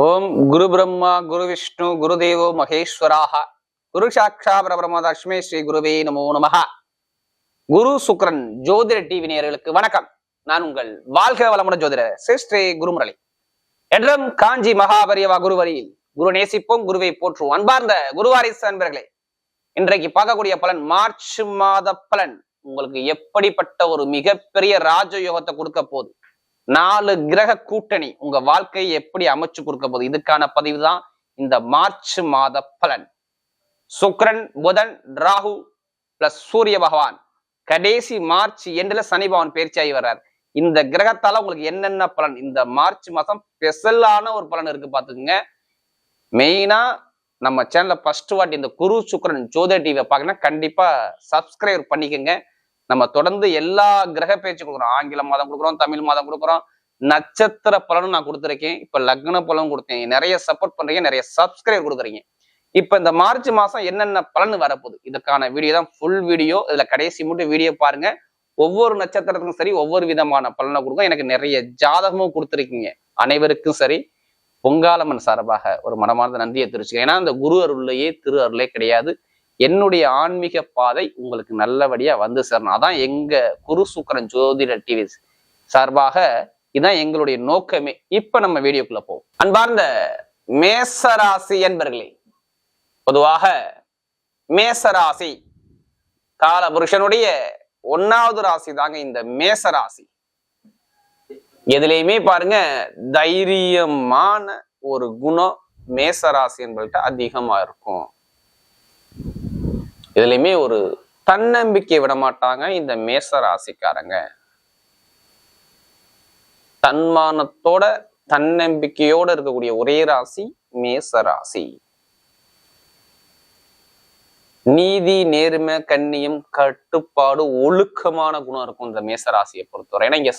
ஓம் குரு பிரம்மா குரு விஷ்ணு குரு தேவோ மகேஸ்வராக. குரு சாட்சா பரபிரம தஷ்மே ஸ்ரீ குருவே நமோ நமக குரு சுக்ரன் ஜோதிட டிவி நேயர்களுக்கு வணக்கம். நான் உங்கள் வாழ்க வளமுடன் ஜோதிட ஸ்ரீ குருமுரளி. என்றும் காஞ்சி மகாபரியவா குருவரியில் குரு நேசிப்போம் குருவை போற்றுவோம் அன்பார்ந்த குருவாரிசு அன்பர்களே. இன்றைக்கு பார்க்கக்கூடிய பலன் மார்ச் மாத பலன். உங்களுக்கு எப்படிப்பட்ட ஒரு மிகப்பெரிய ராஜயோகத்தை கொடுக்க போகுது? நாலு கிரக கூட்டணி உங்க வாழ்க்கையை எப்படி அமைச்சு கொடுக்க போகுது? இதுக்கான பதிவு தான் இந்த மார்ச் மாத பலன். சுக்ரன் புதன் ராகு பிளஸ் சூரிய பகவான். கடைசி மார்ச் எண்டுல சனி பகவான் பயிற்சியாகி வர்றார். இந்த கிரகத்தால உங்களுக்கு என்னென்ன பலன்? இந்த மார்ச் மாசம் ஸ்பெஷலான ஒரு பலன் இருக்கு பாத்துக்கோங்க மெயினா நம்ம சேனல்ல ஃபர்ஸ்ட் வாட்டி இந்த குரு சுக்ரன் ஜோதிட டிவியை பார்க்கணும் கண்டிப்பா சப்ஸ்கிரைப் பண்ணிக்கோங்க. நம்ம தொடர்ந்து எல்லா கிரக பேச்சு கொடுக்குறோம். ஆங்கில மாதம் கொடுக்குறோம் தமிழ் மாதம் கொடுக்குறோம். நட்சத்திர பலனும் நான் கொடுத்துருக்கேன். இப்ப லக்ன பலனும் கொடுத்தேன். நிறைய சப்போர்ட் பண்றீங்க நிறைய சப்ஸ்கிரைப் கொடுக்குறீங்க. இப்ப இந்த மார்ச் மாசம் என்னென்ன பலன் வரப்போகுது? இதுக்கான வீடியோ தான் ஃபுல் வீடியோ இதுல கடைசி மட்டும் வீடியோ பாருங்க. ஒவ்வொரு நட்சத்திரத்துக்கும் சரி ஒவ்வொரு விதமான பலனை கொடுக்கும். எனக்கு நிறைய ஜாதகமும் கொடுத்துருக்கீங்க. அனைவருக்கும் சரி பொங்காலம்மன் சார்பாக ஒரு மனமார்ந்த நன்றியை தெரிவிச்சுக்கேன் ஏன்னா அந்த குரு அருள்லையே திரு அருளே கிடையாது. என்னுடைய ஆன்மீக பாதை உங்களுக்கு நல்லபடியா வந்து சேரணும். அதான் எங்க குரு சுக்கரன் ஜோதிட டிவி சார்பாக இதான் எங்களுடைய நோக்கமே. இப்ப நம்ம வீடியோக்குள்ள போவோம். அன்பார்ந்த மேசராசி என்பர்களே பொதுவாக மேசராசி கால புருஷனுடைய ஒன்னாவது ராசி தாங்க இந்த மேசராசி. எதுலையுமே பாருங்க தைரியமான ஒரு குணம் மேசராசி என்பதுகிட்ட அதிகமா இருக்கும். இதுலயுமே ஒரு தன்னம்பிக்கை விட மாட்டாங்க இந்த மேச ராசிக்காரங்க. தன்மானத்தோட தன்னம்பிக்கையோட இருக்கக்கூடிய ஒரே ராசி மேச ராசி. நீதி நேர்மை கண்ணியம் கட்டுப்பாடு ஒழுக்கமான குணம் இருக்கும் இந்த மேச ராசியை பொறுத்தவரை. ஏன்னா இங்க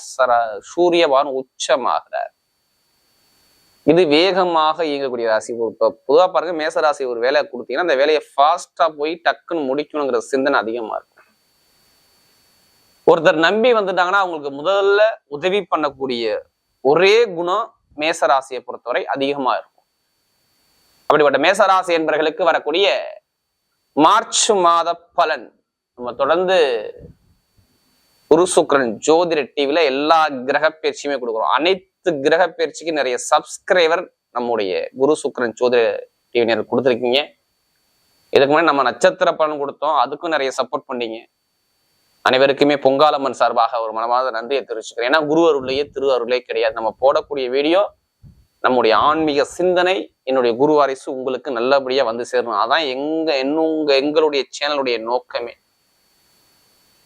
சூரியவான் உச்சமாகிறார். இது வேகமாக இயங்கக்கூடிய ராசி. இப்போ பொதுவா பாருங்க மேச ராசி ஒரு வேலையை கொடுத்தீங்கன்னா அந்த வேலையை ஃபாஸ்டா போய் டக்குன்னு முடிக்கணுங்கிற சிந்தனை அதிகமா இருக்கும். ஒருத்தர் நம்பி வந்துட்டாங்கன்னா அவங்களுக்கு முதல்ல உதவி பண்ணக்கூடிய ஒரே குணம் மேச ராசியை பொறுத்தவரை அதிகமா இருக்கும். அப்படிப்பட்ட மேச ராசி என்பவர்களுக்கு வரக்கூடிய மார்ச் மாத பலன். நம்ம தொடர்ந்து குரு சுக்கிரன் ஜோதிட டிவில எல்லா கிரக பயிற்சியுமே கொடுக்குறோம். அனைத்து கிரக பயிற்சிக்கு நிறைய சப்ஸ்கிரைபர் நம்முடைய குரு சுக்கரன் ஜோதிட டிவி கொடுத்துருக்கீங்க. இதுக்கு முன்னாடி நம்ம நட்சத்திர பலன் கொடுத்தோம். அதுக்கும் நிறைய சப்போர்ட் பண்ணீங்க. அனைவருக்குமே பொங்காலம்மன் சார்பாக ஒரு மனமாத நன்றியை தெரிவிச்சுக்கிறேன். ஏன்னா குரு அருளையே திரு அருளே கிடையாது. நம்ம போடக்கூடிய வீடியோ நம்முடைய ஆன்மீக சிந்தனை என்னுடைய குரு வாரிசு உங்களுக்கு நல்லபடியா வந்து சேரணும். அதான் எங்க என்னுங்க எங்களுடைய சேனலுடைய நோக்கமே.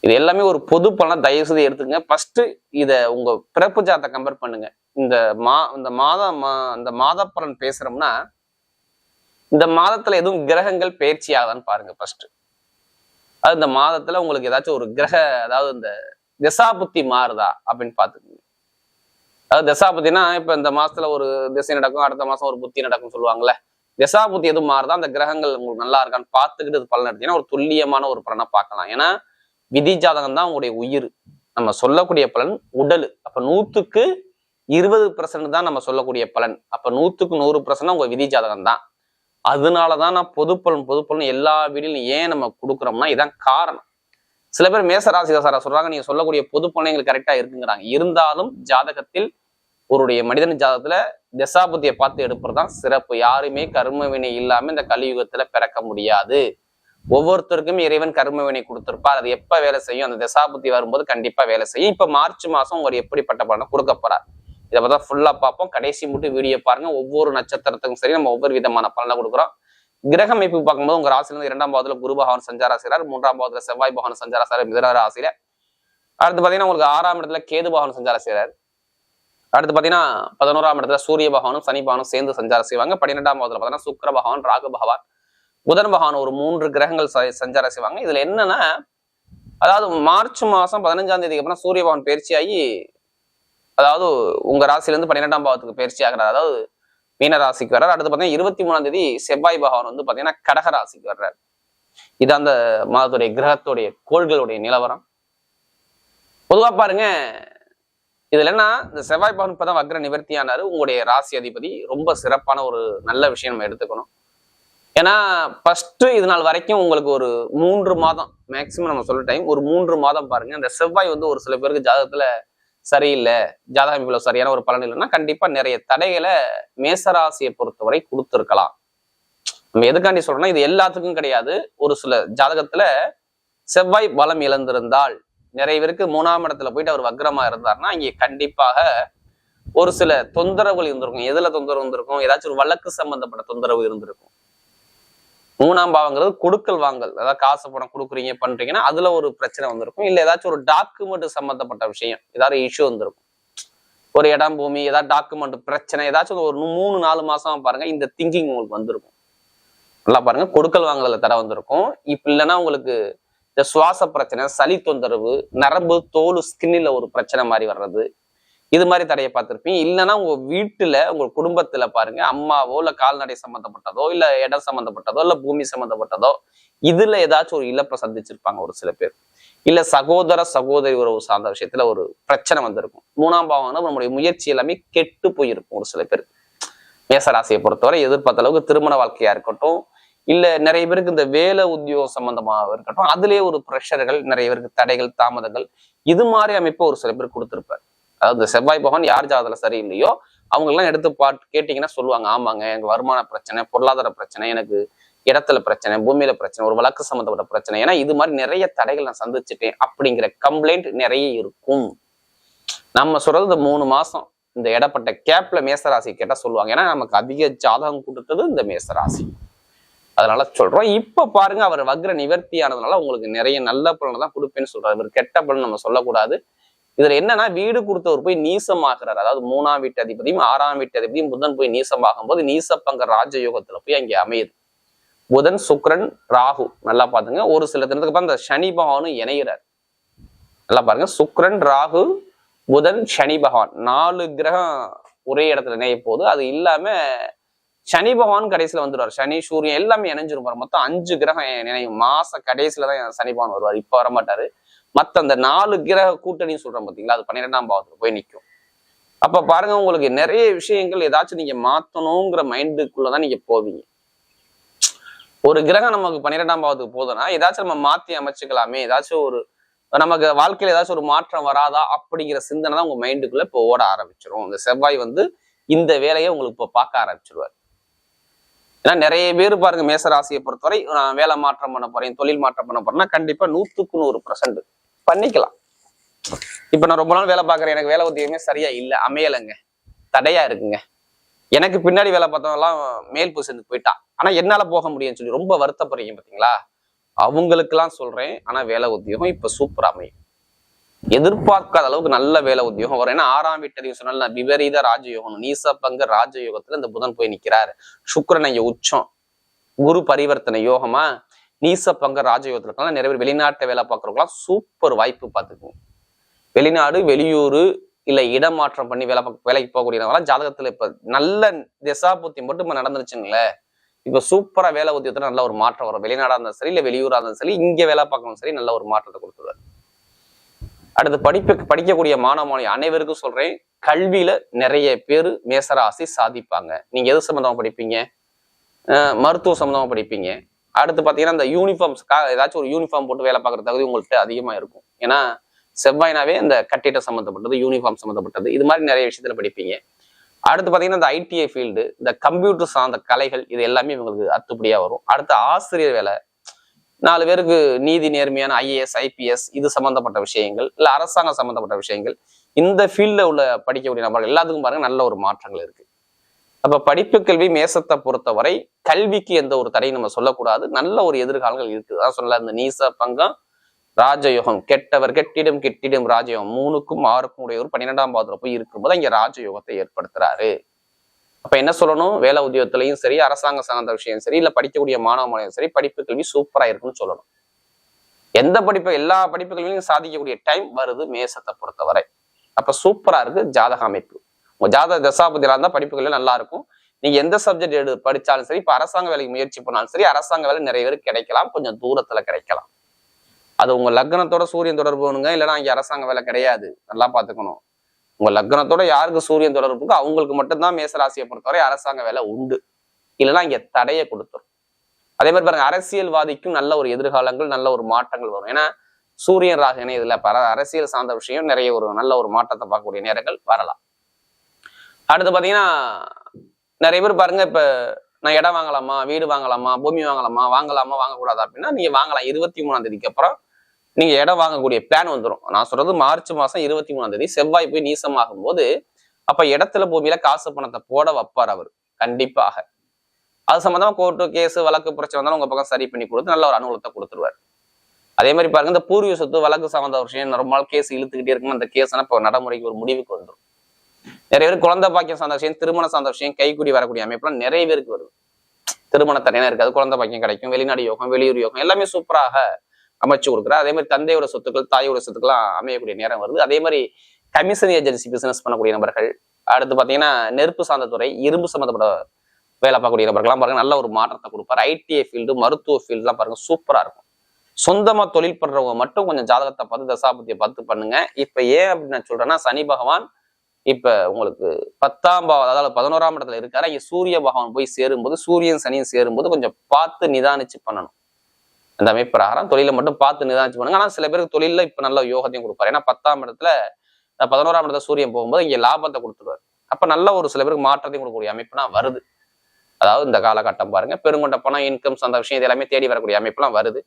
இது எல்லாமே ஒரு பொது பலனை தயவு செய்து எடுத்துங்க ஃபர்ஸ்ட் இதை உங்க பிறப்பு ஜாத்தை கம்பேர் பண்ணுங்க. இந்த மா இந்த மாதம் மா- இந்த மாதப்பலன் பேசுறோம்னா இந்த மாதத்துல எதுவும் கிரகங்கள் பயிற்சி ஆகுதான்னு பாருங்க ஃபர்ஸ்ட் அது இந்த மாதத்துல உங்களுக்கு ஏதாச்சும் ஒரு கிரக அதாவது இந்த திசாபுத்தி மாறுதா அப்படின்னு பாத்துக்கோங்க அதாவது திசாபுத்தினா இப்ப இந்த மாசத்துல ஒரு திசை நடக்கும் அடுத்த மாசம் ஒரு புத்தி நடக்கும் சொல்லுவாங்கல்ல. திசாபுத்தி எதுவும் மாறுதா? அந்த கிரகங்கள் உங்களுக்கு நல்லா இருக்கான்னு பார்த்துக்கிட்டு இது பலன் எடுத்தீங்கன்னா ஒரு துல்லியமான ஒரு பலனை பார்க்கலாம். ஏன்னா விதி ஜாதகம் தான் உங்களுடைய உயிர். நம்ம சொல்லக்கூடிய பலன் உடல். அப்ப நூத்துக்கு இருபது பர்சன்ட் தான் நம்ம சொல்லக்கூடிய பலன். அப்ப நூத்துக்கு நூறு பர்சன்ட் உங்க விதி ஜாதகம் தான். அதனாலதான் நான் பொதுப்பலன் பொதுப்பலன் எல்லா வீடியும் ஏன் நம்ம கொடுக்குறோம்னா இதான் காரணம். சில பேர் மேசராசிகா சாரா சொல்றாங்க நீங்க சொல்லக்கூடிய பொது எங்களுக்கு கரெக்டா இருக்குங்கிறாங்க. இருந்தாலும் ஜாதகத்தில் ஒருடைய மனிதன் ஜாதகத்துல தசாபுத்தியை பார்த்து எடுப்பது தான் சிறப்பு. யாருமே கர்ம வினை இல்லாம இந்த கலியுகத்துல பிறக்க முடியாது. ஒவ்வொருத்தருக்கும் இறைவன் கர்ம வினை கொடுத்திருப்பார். அது எப்ப வேலை செய்யும்? அந்த தசாபுத்தி வரும்போது கண்டிப்பா வேலை செய்யும். இப்ப மார்ச் மாசம் ஒரு எப்படிப்பட்ட பலனை கொடுக்க போறார்? இதை பார்த்தா ஃபுல்லாக பார்ப்போம். கடைசி மட்டும் வீடியோ பாருங்க. ஒவ்வொரு நட்சத்திரத்துக்கும் சரி நம்ம ஒவ்வொரு விதமான பலனை கொடுக்குறோம். கிரக அமைப்பு பார்க்கும்போது உங்க ராசியில இரண்டாம் பாவத்துல குரு பகவான் சஞ்சாரா மூன்றாம் பாவத்துல செவ்வாய் பகவான் சஞ்சாராசிரியர் செய்றார். மிதன ராசியில. அடுத்து பாத்தீங்கன்னா உங்களுக்கு ஆறாம் இடத்துல கேது பகவான் சஞ்சாராசிரியர் அடுத்து பாத்தீங்கன்னா பதினோராம் இடத்துல சூரிய பகவானும் சனி பகவானும் சேர்ந்து சஞ்சாரம் செய்வாங்க. பன்னிரெண்டாம் பாவத்துல பாத்தீங்கன்னா சுக்கர பகவான் ராகு பகவான் புதன் பகவான் ஒரு மூன்று கிரகங்கள் சஞ்சாரம் செய்வாங்க. இதுல என்னன்னா அதாவது மார்ச் மாசம் பதினஞ்சாம் தேதிக்கு அப்புறம் சூரிய பகவான் பயிற்சியாகி அதாவது உங்க ராசியில பன்னிரெண்டாம் பாவத்துக்கு பயிற்சி ஆகிறார். அதாவது மீன ராசிக்கு வர்றார். அடுத்து பாத்தீங்கன்னா இருபத்தி மூணாம் தேதி செவ்வாய் பகவான் வந்து பாத்தீங்கன்னா கடக ராசிக்கு வர்றார். இது அந்த மாதத்துடைய கிரகத்துடைய கோள்களுடைய நிலவரம். பொதுவா பாருங்க இதுல என்ன இந்த செவ்வாய் பகவான் இப்பதான் வக்ர நிவர்த்தியானாரு உங்களுடைய ராசி அதிபதி ரொம்ப சிறப்பான ஒரு நல்ல விஷயம் நம்ம எடுத்துக்கணும். ஏன்னா ஃபர்ஸ்ட் இது நாள் வரைக்கும் உங்களுக்கு ஒரு மூன்று மாதம் மேக்சிமம் நம்ம சொல்ல டைம் ஒரு மூன்று மாதம் பாருங்க. இந்த செவ்வாய் வந்து ஒரு சில பேருக்கு ஜாதகத்துல சரியில்லை ஜாதக அமைப்புல சரியான ஒரு பலன் இல்லைன்னா கண்டிப்பா நிறைய தடைகளை மேசராசியை பொறுத்தவரை கொடுத்துருக்கலாம். நம்ம எதுக்காண்டி சொல்றோம்னா இது எல்லாத்துக்கும் கிடையாது. ஒரு சில ஜாதகத்துல செவ்வாய் பலம் இழந்திருந்தால் நிறைய பேருக்கு மூணாம் இடத்துல போயிட்டு அவர் வக்ரமா இருந்தாருன்னா இங்கே கண்டிப்பாக ஒரு சில தொந்தரவுகள் இருந்திருக்கும். எதுல தொந்தரவு இருந்திருக்கும்? ஏதாச்சும் ஒரு வழக்கு சம்பந்தப்பட்ட தொந்தரவு இருந்திருக்கும். மூணாம் பாவங்கிறது கொடுக்கல் வாங்கல். அதாவது காசு பணம் கொடுக்குறீங்க பண்றீங்கன்னா அதுல ஒரு பிரச்சனை வந்திருக்கும். இல்ல ஏதாச்சும் ஒரு டாக்குமெண்ட் சம்பந்தப்பட்ட விஷயம் ஏதாவது இஷ்யூ வந்திருக்கும். ஒரு இடம் பூமி ஏதாவது டாக்குமெண்ட் பிரச்சனை ஏதாச்சும் ஒரு மூணு நாலு மாசம் பாருங்க இந்த திங்கிங் உங்களுக்கு வந்திருக்கும். நல்லா பாருங்க கொடுக்கல் வாங்கல தடை வந்திருக்கும். இப்ப இல்லைன்னா உங்களுக்கு இந்த சுவாச பிரச்சனை சளி தொந்தரவு நரம்பு தோல் ஸ்கின்னில் ஒரு பிரச்சனை மாதிரி வர்றது இது மாதிரி தடையை பார்த்துருப்பீங்க. இல்லைன்னா உங்க வீட்டுல உங்க குடும்பத்துல பாருங்க அம்மாவோ இல்ல கால்நடை சம்மந்தப்பட்டதோ இல்ல இடம் சம்மந்தப்பட்டதோ இல்ல பூமி சம்மந்தப்பட்டதோ இதுல ஏதாச்சும் ஒரு இழப்பை சந்திச்சிருப்பாங்க ஒரு சில பேர். இல்ல சகோதர சகோதரி உறவு சார்ந்த விஷயத்துல ஒரு பிரச்சனை வந்திருக்கும். மூணாம் பாவம்னா நம்மளுடைய முயற்சி எல்லாமே கெட்டு போயிருக்கும் ஒரு சில பேர். மேசராசியை பொறுத்தவரை எதிர்பார்த்த அளவுக்கு திருமண வாழ்க்கையா இருக்கட்டும் இல்ல நிறைய பேருக்கு இந்த வேலை உத்தியோகம் சம்பந்தமாக இருக்கட்டும் அதுலயே ஒரு ப்ரெஷர்கள் நிறைய பேருக்கு தடைகள் தாமதங்கள் இது மாதிரி அமைப்பு ஒரு சில பேர் கொடுத்திருப்பார். அதாவது செவ்வாய் பகவான் யார் ஜாதல சரியில்லையோ அவங்க எல்லாம் எடுத்து பாட்டு கேட்டீங்கன்னா சொல்லுவாங்க ஆமாங்க எனக்கு வருமான பிரச்சனை பொருளாதார பிரச்சனை எனக்கு இடத்துல பிரச்சனை பூமியில பிரச்சனை ஒரு வழக்கு சம்மந்தப்பட்ட பிரச்சனை. ஏன்னா இது மாதிரி நிறைய தடைகள் நான் சந்திச்சுட்டேன் அப்படிங்கிற கம்ப்ளைண்ட் நிறைய இருக்கும். நம்ம சொல்றது இந்த மூணு மாசம். இந்த இடப்பட்ட கேப்ல மேசராசி கேட்டா சொல்லுவாங்க. ஏன்னா நமக்கு அதிக ஜாதகம் கொடுத்தது இந்த மேசராசி. அதனால சொல்றோம். இப்ப பாருங்க அவர் வக்ர நிவர்த்தி ஆனதுனால உங்களுக்கு நிறைய நல்ல பலனை தான் கொடுப்பேன்னு சொல்றாரு. இவர் கெட்ட பலன் நம்ம சொல்லக்கூடாது. இதுல என்னன்னா வீடு கொடுத்தவர் போய் நீசமாகிறார் அதாவது மூணாம் வீட்டு அதிபதியும் ஆறாம் வீட்டு அதிபதியும் புதன் போய் நீசமாகும் போது நீசப்பங்க ராஜயோகத்துல போய் அங்கே அமையுது. புதன் சுக்ரன் ராகு நல்லா பாத்துங்க ஒரு சில தினத்துக்கு அப்புறம் இந்த சனி பகவானும் இணைகிறார் நல்லா பாருங்க. சுக்ரன் ராகு புதன் சனி பகவான் நாலு கிரகம் ஒரே இடத்துல இணைய போது அது இல்லாம சனி பகவான் கடைசியில வந்துடுவார் சனி சூரியன் எல்லாமே இணைஞ்சிருப்பார் மொத்தம் அஞ்சு கிரகம் நினைவு மாச கடைசியில தான் சனி பகவான் வருவார். இப்ப வர மற்ற மத்த அந்த நாலு கிரக கூட்டணின்னு சொல்றோம் பாத்தீங்களா? அது பன்னிரெண்டாம் பாவத்துல போய் நிற்கும் அப்ப பாருங்க உங்களுக்கு நிறைய விஷயங்கள் ஏதாச்சும் நீங்க மாத்தணுங்கிற மைண்டுக்குள்ளதான் நீங்க போவீங்க. ஒரு கிரகம் நமக்கு பன்னிரெண்டாம் பாவத்துக்கு போதுன்னா ஏதாச்சும் நம்ம மாத்தி அமைச்சுக்கலாமே ஏதாச்சும் ஒரு நமக்கு வாழ்க்கையில ஏதாச்சும் ஒரு மாற்றம் வராதா அப்படிங்கிற சிந்தனை தான் உங்க மைண்டுக்குள்ள இப்போ ஓட ஆரம்பிச்சிடும் இந்த செவ்வாய் வந்து இந்த வேலையை உங்களுக்கு இப்போ பார்க்க ஆரம்பிச்சிருவார். ஏன்னா நிறைய பேர் பாருங்க மேசராசியை பொறுத்தவரை நான் வேலை மாற்றம் பண்ண போறேன் தொழில் மாற்றம் பண்ண போறேன்னா கண்டிப்பா நூத்துக்கு நூறு பர்சன்ட் பண்ணிக்கலாம். இப்ப நான் ரொம்ப நாள் வேலை பார்க்குறேன். எனக்கு வேலை உத்தியமே சரியா இல்லை. அமையலைங்க. தடையா இருக்குங்க. எனக்கு பின்னாடி வேலை பார்த்தவங்கலாம் மேல் பொசிஷனுக்கு போயிட்டா. ஆனா என்னால போக முடியும்னு சொல்லி ரொம்ப வருத்தப்படுறீங்க பாத்தீங்களா? அவங்களுக்கெல்லாம் சொல்றேன். ஆனா வேலை உத்தியோகம் இப்ப சூப்பர் அமையும். எதிர்பார்க்காத அளவுக்கு நல்ல வேலை உத்தியோகம் வரும். ஏன்னா ஆறாம் வீட்டதையும் சொன்னால விபரீத ராஜயோகம். நீசப்பங்க ராஜயோகத்துல இந்த புதன் போய் நிக்கிறாரு. சுக்கிரன் இங்க உச்சம். குரு பரிவர்த்தனை யோகமா நீசப்பங்க ராஜயோகத்துல இருக்கலாம் நிறைய பேர் வெளிநாட்டை வேலை பார்க்கறவங்களாம் சூப்பர் வாய்ப்பு பார்த்துக்குங்க வெளிநாடு வெளியூர் இல்லை இடமாற்றம் பண்ணி வேலை பார்க்க வேலைக்கு போகக்கூடியவங்களாம் ஜாதகத்தில் இப்போ நல்ல திசாபுத்தி மட்டும் இப்போ நடந்துருச்சுங்களேன். இப்போ சூப்பராக வேலை உத்தியத்துல நல்ல ஒரு மாற்றம் வரும். வெளிநாடாக இருந்தாலும் சரி இல்லை வெளியூராக இருந்தாலும் சரி இங்கே வேலை பார்க்கணும் சரி நல்ல ஒரு மாற்றத்தை கொடுத்துருவாரு. அடுத்து படிப்பு படிக்கக்கூடிய மாணவ மாணவி அனைவருக்கும் சொல்கிறேன் கல்வியில் நிறைய பேர் மேசராசி சாதிப்பாங்க. நீங்கள் எது சம்மந்தமாக படிப்பீங்க? மருத்துவ சம்மந்தமாக படிப்பீங்க? அடுத்து பாத்தீங்கன்னா இந்த யூனிஃபார்ம்ஸ்க்காக ஏதாச்சும் ஒரு யூனிஃபார்ம் போட்டு வேலை பார்க்குற தகுதி உங்கள்கிட்ட அதிகமாக இருக்கும். ஏன்னா செவ்வாய்னாவே இந்த கட்டிடம் சம்மந்தப்பட்டது யூனிஃபார்ம் சம்மந்தப்பட்டது இது மாதிரி நிறைய விஷயத்துல படிப்பீங்க. அடுத்து பாத்தீங்கன்னா இந்த ஐடிஐ ஃபீல்டு இந்த கம்ப்யூட்டர் சார்ந்த கலைகள் இது எல்லாமே இவங்களுக்கு அத்துப்படியா வரும். அடுத்து ஆசிரியர் வேலை. நாலு பேருக்கு நீதி நேர்மையான ஐஏஎஸ் ஐபிஎஸ் இது சம்மந்தப்பட்ட விஷயங்கள் இல்ல அரசாங்கம் சம்மந்தப்பட்ட விஷயங்கள். இந்த ஃபீல்டில் உள்ள படிக்கக்கூடிய நபர்கள் எல்லாத்துக்கும் பாருங்க நல்ல ஒரு மாற்றங்கள் இருக்கு. அப்ப படிப்பு கல்வி மேசத்தை பொறுத்தவரை கல்விக்கு எந்த ஒரு தடையும் நம்ம சொல்லக்கூடாது. நல்ல ஒரு எதிர்காலங்கள் இருக்கு அதான் சொல்லல இந்த நீச பங்கம் ராஜயோகம். கெட்டவர் கெட்டிடும் கெட்டிடும் ராஜயோகம். மூணுக்கும் ஆறுக்கும் உடைய ஒரு பன்னிரெண்டாம் பாவத்துல போய் இருக்கும்போது இங்க ராஜயோகத்தை ஏற்படுத்துறாரு. அப்ப என்ன சொல்லணும்? வேலை உத்தியோகத்திலையும் சரி அரசாங்க சார்ந்த விஷயம் சரி இல்ல படிக்கக்கூடிய மாணவ மாணவன் சரி படிப்பு கல்வி சூப்பரா இருக்குன்னு சொல்லணும். எந்த படிப்பு எல்லா படிப்பு கல்வியும் சாதிக்கக்கூடிய டைம் வருது மேசத்தை பொறுத்தவரை. அப்ப சூப்பரா இருக்கு ஜாதக அமைப்பு. உங்க ஜாதக தசாபதியாக இருந்தா படிப்புகள் நல்லா இருக்கும். நீங்க எந்த சப்ஜெக்ட் எடு படிச்சாலும் சரி இப்ப அரசாங்க வேலைக்கு முயற்சி பண்ணாலும் சரி அரசாங்க வேலை நிறைய பேருக்கு கிடைக்கலாம். கொஞ்சம் தூரத்துல கிடைக்கலாம். அது உங்க லக்னத்தோட சூரியன் தொடர்பு வேணுங்க இல்லைன்னா இங்க அரசாங்க வேலை கிடையாது. நல்லா பாத்துக்கணும். உங்க லக்னத்தோட யாருக்கு சூரியன் தொடர்பு அவங்களுக்கு மட்டும்தான் மேசராசியை பொறுத்தவரை அரசாங்க வேலை உண்டு. இல்லைன்னா இங்க தடையை கொடுத்துரும். அதே மாதிரி பாருங்க அரசியல்வாதிக்கும் நல்ல ஒரு எதிர்காலங்கள் நல்ல ஒரு மாற்றங்கள் வரும். ஏன்னா சூரியன் ராகனே இதுல பர அரசியல் சார்ந்த விஷயம் நிறைய ஒரு நல்ல ஒரு மாற்றத்தை பார்க்கக்கூடிய நேரங்கள் வரலாம். அடுத்து பாத்தீங்கன்னா நிறைய பேர் பாருங்க இப்ப நான் இடம் வாங்கலாமா வீடு வாங்கலாமா பூமி வாங்கலாமா வாங்கலாமா வாங்கக்கூடாதா அப்படின்னா நீங்கள் வாங்கலாம். இருபத்தி மூணாம் தேதிக்கு அப்புறம் நீங்க இடம் வாங்கக்கூடிய பிளான் வந்துடும் நான் சொல்றது மார்ச் மாசம் இருபத்தி மூணாம் தேதி செவ்வாய் போய் நீசமாகும் போது அப்ப இடத்துல பூமியில காசு பணத்தை போட வைப்பார் அவர். கண்டிப்பாக. அது சம்மந்தமாக கோர்ட்டு கேஸ் வழக்கு பிரச்சனை வந்தாலும் உங்க பக்கம் சரி பண்ணி கொடுத்து நல்ல ஒரு அனுகூலத்தை கொடுத்துருவார். அதே மாதிரி பாருங்க இந்த பூர்வீக சொத்து வழக்கு சம்மந்த விஷயம் ரொம்ப நாள் கேஸ் இழுத்துக்கிட்டே இருக்கும் அந்த கேஸ் இப்போ நடைமுறைக்கு ஒரு முடிவுக்கு வந்துடும் நிறைய பேர் குழந்தை பாக்கியம் சார்ந்த விஷயம் திருமண சார்ந்த விஷயம் வரக்கூடிய அமைப்புலாம் நிறைய பேருக்கு வருது. திருமண தனியாக இருக்காது குழந்தை பாக்கியம் கிடைக்கும் வெளிநாடு யோகம் வெளியூர் யோகம் எல்லாமே சூப்பராக அமைச்சு கொடுக்குறாரு அதே மாதிரி தந்தையோட சொத்துக்கள் தாயோட சொத்துக்கள்லாம் அமையக்கூடிய நேரம் வருது. அதே மாதிரி கமிஷன் ஏஜென்சி பிசினஸ் பண்ணக்கூடிய நபர்கள் அடுத்து பார்த்தீங்கன்னா நெருப்பு சார்ந்த துறை இரும்பு சம்மந்தப்பட்ட வேலை பார்க்கக்கூடிய நபர்கள்லாம் பாருங்க நல்ல ஒரு மாற்றத்தை கொடுப்பாரு. ஐடிஐ ஃபீல்டு மருத்துவ ஃபீல்டுலாம் பாருங்க சூப்பரா இருக்கும். சொந்தமா தொழில் பண்றவங்க மட்டும் கொஞ்சம் ஜாதகத்தை பார்த்து தசாபத்தியை பார்த்து பண்ணுங்க. இப்ப ஏன் அப்படின்னு நான் சொல்றேன்னா சனி பகவான் இப்ப உங்களுக்கு பத்தாம் பாவம் அதாவது பதினோராம் இடத்துல இருக்காரு இங்க சூரிய பகவான் போய் சேரும்போது சூரியன் சனியும் சேரும்போது கொஞ்சம் பார்த்து நிதானிச்சு பண்ணணும். அந்த அமைப்பு பிரகாரம் தொழிலை மட்டும் பார்த்து நிதானிச்சு பண்ணுங்க. ஆனா சில பேருக்கு தொழில இப்ப நல்ல யோகத்தையும் கொடுப்பாரு. ஏன்னா பத்தாம் இடத்துல பதினோராம் இடத்துல சூரியன் போகும்போது இங்க லாபத்தை கொடுத்துருவாரு. அப்ப நல்ல ஒரு சில பேருக்கு மாற்றத்தையும் கொடுக்கக்கூடிய அமைப்புனா வருது. அதாவது இந்த காலகட்டம் பாருங்க பெருங்கொண்ட பணம் இன்கம்ஸ் அந்த விஷயம் இது எல்லாமே தேடி வரக்கூடிய அமைப்புலாம் வருது.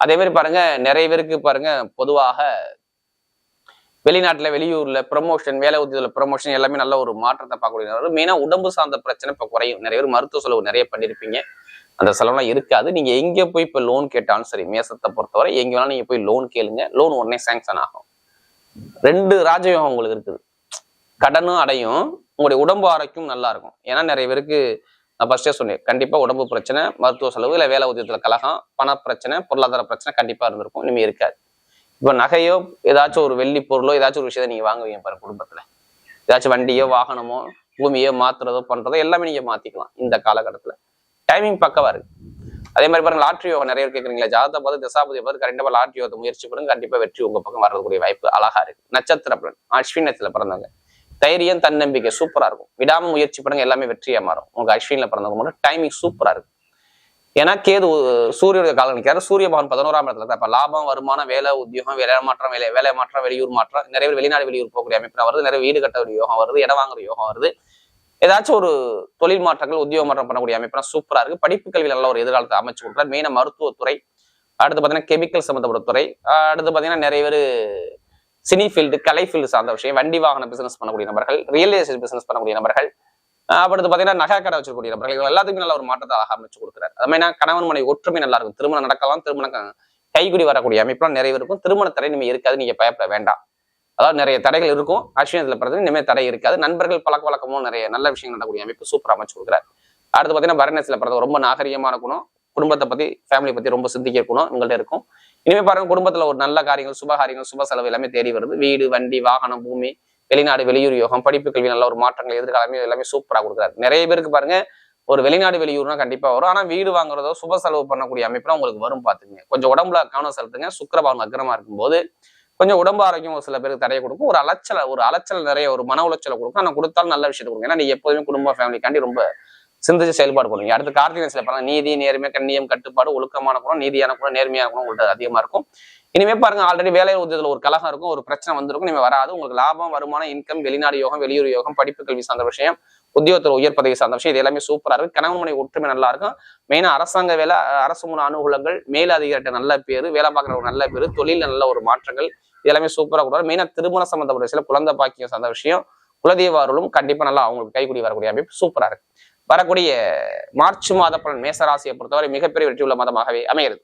அதே மாதிரி பாருங்க நிறைய பேருக்கு பாருங்க பொதுவாக வெளிநாட்டுல வெளியூர்ல ப்ரொமோஷன் வேலை உத்தியோகத்துல ப்ரமோஷன் எல்லாமே நல்ல ஒரு மாற்றத்தை பார்க்கக்கூடிய மெயினாக உடம்பு சார்ந்த பிரச்சனை இப்போ குறையும். நிறைய பேர் மருத்துவ செலவு நிறைய பண்ணியிருப்பீங்க அந்த செலவுலாம் இருக்காது. நீங்க எங்கே போய் இப்போ லோன் கேட்டாலும் சரி மேசத்தை பொறுத்தவரை எங்கே வேணாலும் நீங்கள் போய் லோன் கேளுங்க. லோன் உடனே சேங்ஷன் ஆகும். ரெண்டு ராஜயோகம் உங்களுக்கு இருக்குது. கடனும் அடையும். உங்களுடைய உடம்பு ஆரோக்கியம் நல்லா இருக்கும். ஏன்னா நிறைய பேருக்கு நான் ஃபர்ஸ்டே சொன்னேன். கண்டிப்பா உடம்பு பிரச்சனை மருத்துவ செலவு இல்லை வேலை உதயத்தில் கலகம் பண பிரச்சனை பொருளாதார பிரச்சனை கண்டிப்பா இருந்திருக்கும். இனிமே இருக்காது. இப்போ நகையோ ஏதாச்சும் ஒரு வெள்ளி பொருளோ ஏதாச்சும் ஒரு விஷயத்த நீங்க வாங்குவீங்க பாரு குடும்பத்துல. ஏதாச்சும் வண்டியோ வாகனமோ பூமியோ மாத்துறதோ பண்றதோ எல்லாமே நீங்க மாத்திக்கலாம் இந்த காலகட்டத்துல. டைமிங் பக்கவாக இருக்குது அதே மாதிரி பாருங்க லாட்ரி யோகம் நிறைய பேர் கேட்குறீங்களா ஜாதகத்தை பார்த்து தசாபதி பார்த்து கண்டிப்பாக லாட்ரி யோகத்தை முயற்சி பண்ணுங்க. கண்டிப்பா வெற்றி உங்க பக்கம் வரக்கூடிய வாய்ப்பு அழகா இருக்கு. நட்சத்திர பலன் அஸ்வினத்தில் பிறந்தவங்க. தைரியம் தன்னம்பிக்கை சூப்பரா இருக்கும். விடாம முயற்சி பண்ணுங்க எல்லாமே வெற்றியா மாறும். உங்க அஸ்வினில் பிறந்தவங்க மட்டும் டைமிங் சூப்பரா இருக்கும் ஏன்னா கேது சூரியனுடைய காலம் நிற்கிறார் சூரிய பகவான் பதினோராம் இடத்துல இருக்கா அப்ப லாபம் வருமானம் வேலை உத்தியோகம் வேலை மாற்றம் வேலை வேலை மாற்றம் வெளியூர் மாற்றம் நிறைய பேர் வெளிநாடு வெளியூர் போகக்கூடிய அமைப்பு வருது. நிறைய வீடு கட்ட ஒரு யோகம் வருது இடம் வாங்குற யோகம் வருது. ஏதாச்சும் ஒரு தொழில் மாற்றங்கள் உத்தியோக மாற்றம் பண்ணக்கூடிய அமைப்புனா சூப்பரா இருக்கு. படிப்பு கல்வியில் நல்ல ஒரு எதிர்காலத்தை அமைச்சு கொடுக்குறாரு. மெயினா மருத்துவத்துறை அடுத்து பார்த்தீங்கன்னா கெமிக்கல் சம்மந்தப்பட்ட துறை அடுத்து பார்த்தீங்கன்னா நிறைய பேர் சினி ஃபீல்டு கலை ஃபீல்டு சார்ந்த விஷயம் வண்டி வாகன பிசினஸ் பண்ணக்கூடிய நபர்கள் ரியல் எஸ்டேட் பிசினஸ் பண்ணக்கூடிய நபர்கள் அடுத்து பார்த்தீங்கன்னா நகை கடை வச்சிருக்கக்கூடிய நபர்கள். இவங்க எல்லாத்துக்குமே நல்ல ஒரு மாற்றத்தை அழகா அமைச்சு கொடுக்குறாரு. அது மாதிரி கணவன் மனைவி ஒற்றுமை நல்லா இருக்கும். திருமணம் நடக்கலாம் திருமணம் கைகுடி வரக்கூடிய அமைப்புலாம் நிறைய இருக்கும். திருமண தடை இனிமே இருக்காது நீங்க பயப்பட வேண்டாம். அதாவது நிறைய தடைகள் இருக்கும். அஸ்வினத்துல பிறகு இனிமேல் தடை இருக்காது. நண்பர்கள் பழக்க வழக்கமும் நிறைய நல்ல விஷயங்கள் நடக்கக்கூடிய அமைப்பு சூப்பர் அமைச்சு கொடுக்குறாரு. அடுத்து பார்த்தீங்கன்னா பரணத்துல பிறகு ரொம்ப நாகரிகமான இருக்கணும் குடும்பத்தை பத்தி ஃபேமிலி பத்தி ரொம்ப சிந்திக்க இருக்கணும் உங்கள்ட்ட இருக்கும். இனிமே பாருங்க குடும்பத்துல ஒரு நல்ல காரியங்கள் சுப காரியங்கள் சுப செலவு எல்லாமே தேடி வருது. வீடு வண்டி வாகனம் பூமி வெளிநாடு வெளியூர் யோகம் படிப்பு கல்வி நல்ல ஒரு மாற்றங்கள் எதிர்காலமே எல்லாமே சூப்பரா கொடுக்குறாரு. நிறைய பேருக்கு பாருங்க ஒரு வெளிநாடு வெளியூர்னா கண்டிப்பா வரும். ஆனா வீடு வாங்குறதோ சுப செலவு பண்ணக்கூடிய அமைப்புலாம் உங்களுக்கு வரும் பார்த்துங்க கொஞ்சம் உடம்புல கவனம் செலுத்துங்க. சுக்கரபாவம் அக்கிரமா இருக்கும்போது கொஞ்சம் உடம்பு ஆரோக்கியம் ஒரு சில பேருக்கு தடையை கொடுக்கும். ஒரு அலைச்சல ஒரு அலைச்சல் நிறைய ஒரு மன உளைச்சலை கொடுக்கும். ஆனா கொடுத்தாலும் நல்ல விஷயத்தை கொடுக்கும். ஏன்னா நீ எப்போதுமே குடும்ப ஃபேமிலிக்காண்டி ரொம்ப சிந்திச்சு செயல்பாடு பண்ணுங்க அடுத்து கார்த்திகை சில பாருங்க நீதி நேர்மை கண்ணியம் கட்டுப்பாடு ஒழுக்கமான குணம் நீதியான குணம் நேர்மையான குணம் உங்கள்கிட்ட அதிகமா இருக்கும். இனிமே பாருங்க ஆல்ரெடி வேலை உதவியில் ஒரு கலகம் இருக்கும் ஒரு பிரச்சனை வந்திருக்கும் இனிமே வராது. உங்களுக்கு லாபம் வருமானம் இன்கம் வெளிநாடு யோகம் வெளியூர் யோகம் படிப்பு கல்வி சார்ந்த விஷயம் உத்தியோகத்தில் உயர் பதவி சார்ந்த விஷயம் இது எல்லாமே சூப்பராக இருக்கு. கணவன் மனை ஒற்றுமை நல்லா இருக்கும். மெயினாக அரசாங்க வேலை அரசு மூல அனுகூலங்கள் மேல் அதிகாரிட்ட நல்ல பேர் வேலை பார்க்குறவங்க நல்ல பேர் தொழில் நல்ல ஒரு மாற்றங்கள் இது எல்லாமே சூப்பரா கொடுப்பாரு. மெயினா திருமண சம்பந்தப்பட்ட சில குழந்தை பாக்கியம் சார்ந்த விஷயம் குலதெய்வ அருளும் கண்டிப்பா நல்லா அவங்களுக்கு கைக்குடி வரக்கூடிய அமைப்பு சூப்பரா இருக்கு. வரக்கூடிய மார்ச் மாத பலன் மேசராசியை பொறுத்தவரை மிகப்பெரிய வெற்றி உள்ள மாதமாகவே அமைகிறது.